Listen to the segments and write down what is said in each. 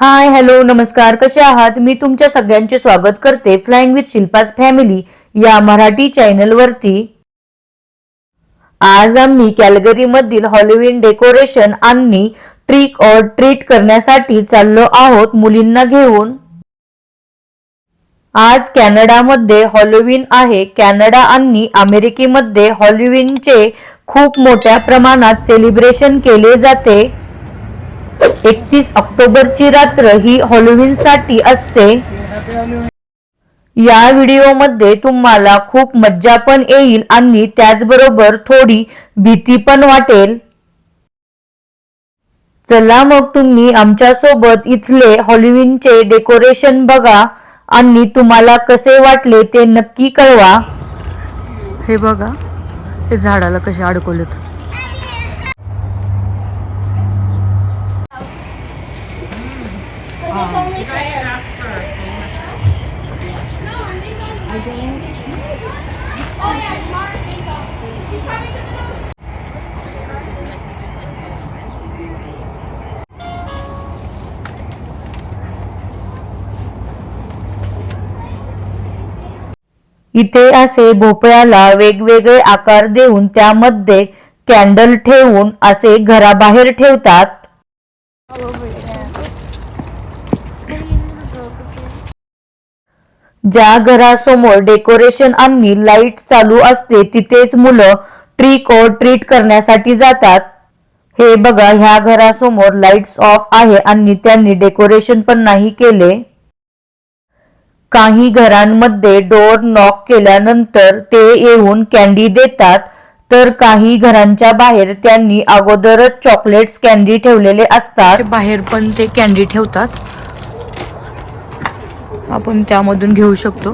Hi hello नमस्कार. कसे आहात? मी तुमच्या सगळ्यांचे स्वागत करते. फ्लाइंग विथ शिल्पाज फॅमिली या मराठी चॅनलवरती आज आम्ही कॅलगरीमधील हॉलोविन डेकोरेशन आणि ट्रिक और ट्रीट करण्यासाठी चाललो आहोत मुलींना घेऊन. आज कॅनडामध्ये हॉलोविन आहे. कॅनडा आणि अमेरिकेमध्ये हॉलोविनचे खूप मोठ्या प्रमाणात सेलिब्रेशन केले जाते. एकतीस ऑक्टोबरची रात्र ही हॉलोविनसाठी असते. या व्हिडिओमध्ये तुम्हाला खूप मज्जा पण येईल आणि त्याचबरोबर थोडी भीती पण वाटेल. चला मग तुम्ही आमच्यासोबत इथले हॉलिविनचे डेकोरेशन बघा आणि तुम्हाला कसे वाटले ते नक्की कळवा. हे बघा हे झाडाला कसे अडकवलेत. इथे असे भोपळ्याला वेगवेगळे आकार देऊन त्यामध्ये कॅन्डल ठेवून असे घराबाहेर ठेवतात. ज्या घरासमोर डेकोरेशन आणि लाइट चालू असते तिथेच मुलं ट्रिक और ट्रीट करण्यासाठी जातात. हे बघा ह्या घरासमोर लाईट्स ऑफ आहे आणि त्यांनी डेकोरेशन पण नाही केले. काही घरांमध्ये डोर नॉक केल्यानंतर ते येऊन कॅन्डी देतात. तर काही घरांच्या बाहेर त्यांनी अगोदरच चॉकलेट्स कॅन्डी ठेवलेले असतात. बाहेर पण ते कॅन्डी ठेवतात. आपण त्यामधून घेऊ शकतो.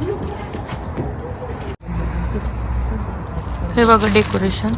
हे बघा डेकोरेशन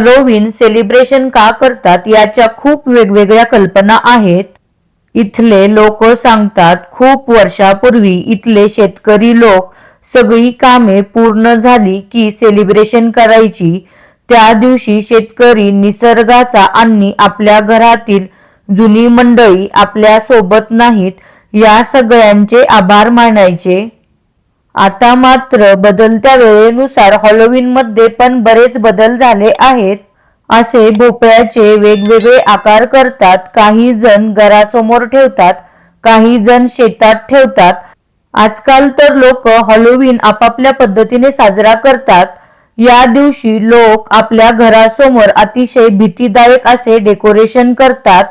हॅलोविन सेलिब्रेशन का करतात याच्या खूप वेगवेगळ्या कल्पना आहेत. इथले लोक सांगतात खूप वर्षापूर्वी इथले शेतकरी लोक सगळी कामे पूर्ण झाली की सेलिब्रेशन करायची. त्या दिवशी शेतकरी निसर्गाचा आणि आपल्या घरातील जुनी मंडळी आपल्यासोबत नाहीत. या सगळ्यांचे आभार मानायचे. आता मात्र बदलत्या वेळेनुसार हॉलोविनमध्ये पण बरेच बदल झाले आहेत असे भोपळ्याचे वेगवेगळे आकार करतात. काही जण घरासमोर ठेवतात काही जण शेतात ठेवतात. आजकाल तर लोक हॉलोविन आपापल्या पद्धतीने साजरा करतात. या दिवशी लोक आपल्या घरासमोर अतिशय भीतीदायक असे डेकोरेशन करतात.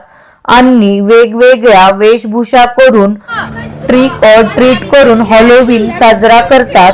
आणि वेगवेगळ्या वेशभूषा करून ट्रिक और ट्रीट करून हॉलोविन साजरा करतात.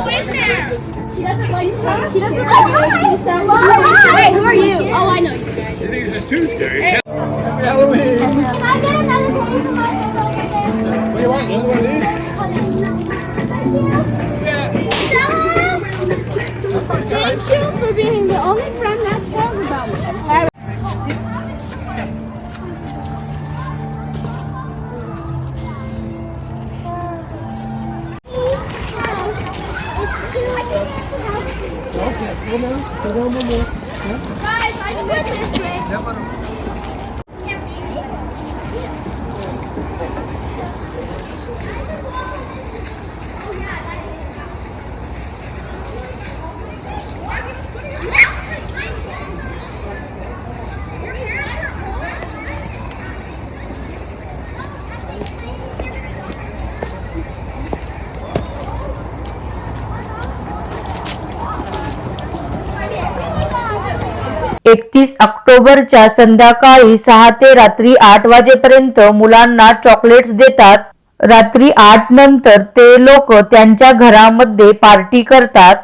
एकतीस ऑक्टोबरच्या संध्याकाळी सहा ते रात्री आठ वाजेपर्यंत मुलांना चॉकलेट्स देतात. रात्री आठ नंतर ते लोक त्यांच्या घरामध्ये पार्टी करतात.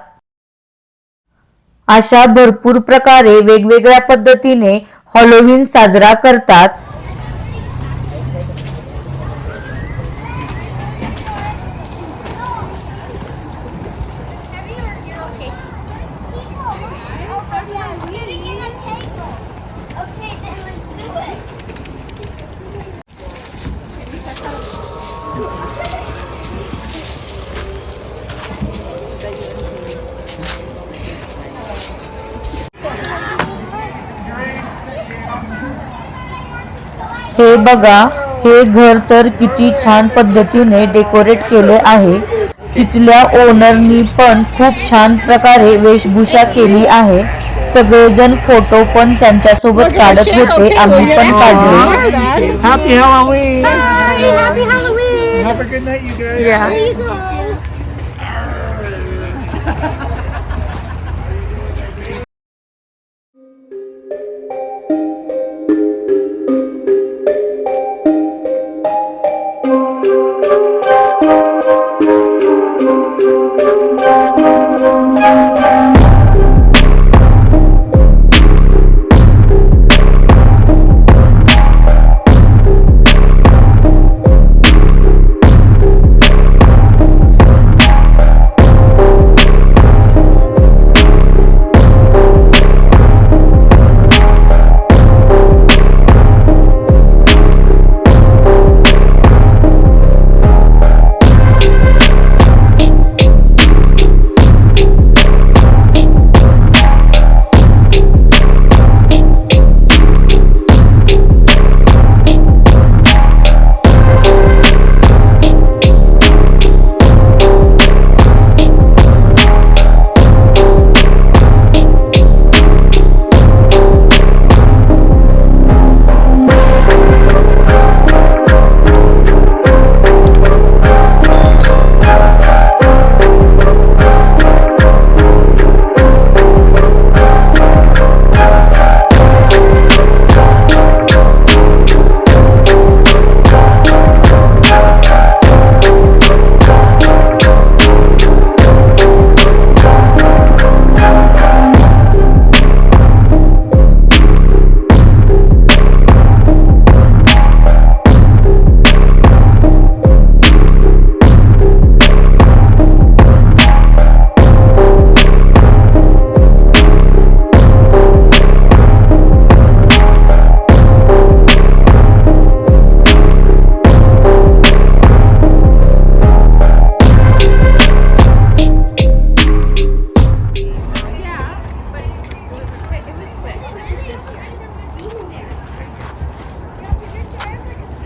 अशा भरपूर प्रकारे वेगवेगळ्या पद्धतीने हॉलोविन साजरा करतात. हे बघा हे घर तर किती छान पद्धतीने डेकोरेट केले आहे. तिथल्या ओनरनी पण खूप छान प्रकारे वेशभूषा केली आहे. सगळेजण फोटो पण त्यांच्यासोबत काढत होते. आम्ही पण काढले. Have a good night, you guys.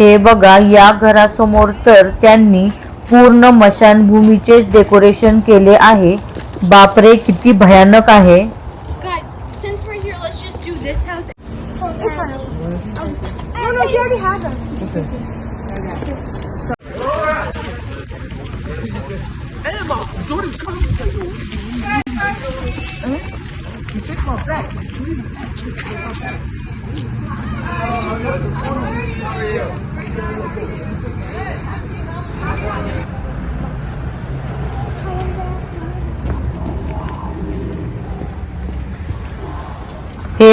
हे बघा या घरासमोर तर त्यांनी पूर्ण मशानभूमीचेच डेकोरेशन केले आहे. बापरे किती भयानक आहे.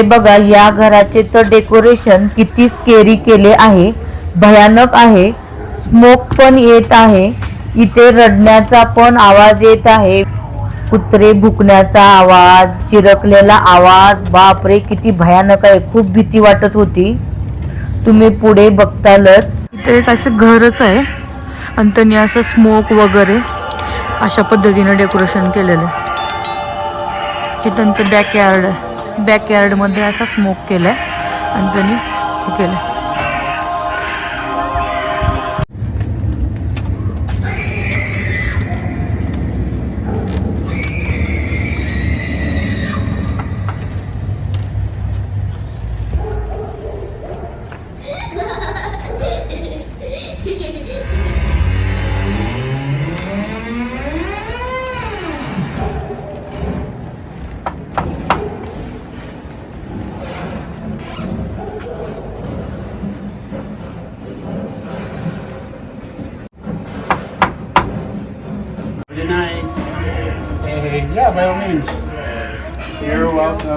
बघा या घराचे तर डेकोरेशन किती स्केरी केले आहे. भयानक आहे. स्मोक पण येत आहे. इथे रडण्याचा पण आवाज येत आहे. कुत्रे भुकण्याचा आवाज चिरकलेला आवाज. बापरे किती भयानक आहे. खूप भीती वाटत होती. तुम्ही पुढे बघतालच. इथे एक असं घरच आहे. आणि त्यांनी असं स्मोक वगैरे अशा पद्धतीने डेकोरेशन केलेलं आहे. हे त्यांचं बॅकयार्ड आहे. बॅकयार्डमध्ये असा स्मोक केला आहे आणि त्यांनी हे केलं आहे by all means. You're welcome.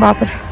बापरे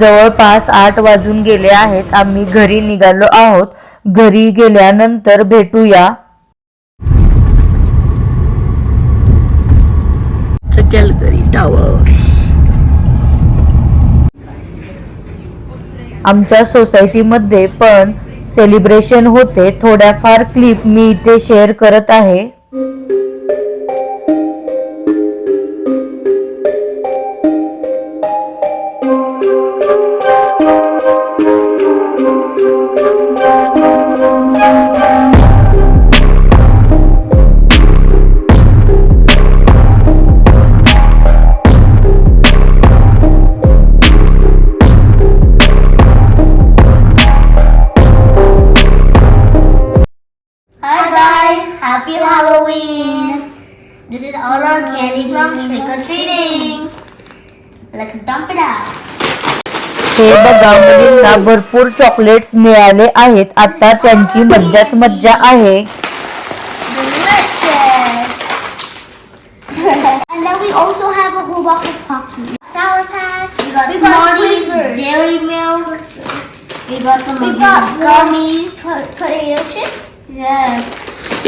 जवळपास आठ वाजून गेले आहेत. आम्ही घरी निघालो आहोत. घरी गेल्यानंतर भेटूया. कॅलगरी टावर आमच्या सोसायटीमध्ये पण सेलिब्रेशन होते. थोड्याफार क्लिप मी इथे शेअर करत आहे. गावकरींना भरपूर चॉकलेट्स मिळाले आहेत. आता त्यांची मज्जाच मज्जा आहे.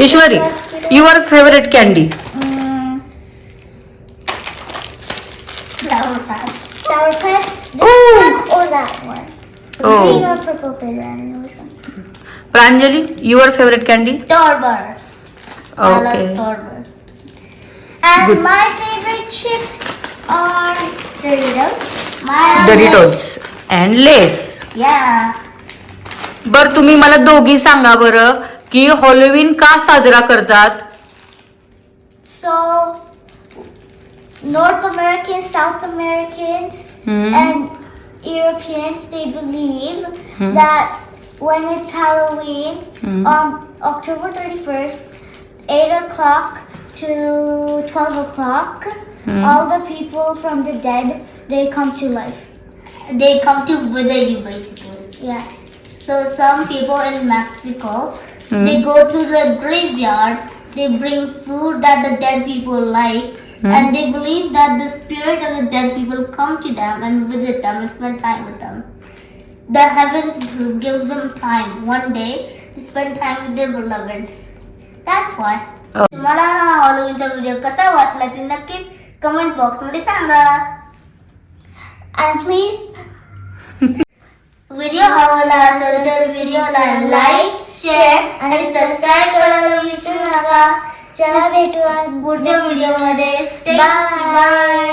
Ishwari your favourite candy Sour Patch. This one or that one. Oh. Green or purple flavor. I don't know which one. Pranjali your favourite candy Starburst. I love Starburst. And Good. my favorite chips are Doritos. My Doritos and Lay's Yeah. बर तुम्ही मला दोघी सांगा बरं की Halloween का साजरा करतात So, North Americans, South Americans, Hmm. and Europeans, they believe hmm? that when it's Halloween, on October 31st, 8 o'clock to 12 o'clock, hmm? all the people from the dead, they come to life. They come to visit you, basically. Yeah. So some people in Mexico, they go to the graveyard, they bring food that the dead people like, and they believe that the spirit of the dead people come to them and visit them and spend time with them. The heaven gives them time. One day, they spend time with their beloveds. That's why. Oh. तुम्हाला हॉलोविनचा video कसा वाटला ते नक्कीच comment box मध्ये सांगा and please video आवडला असेल तर व्हिडिओला लाईक शेअर आणि सबस्क्राईब करायला विसरू नका चला भेटूया पुढच्या व्हिडिओमध्ये. बाय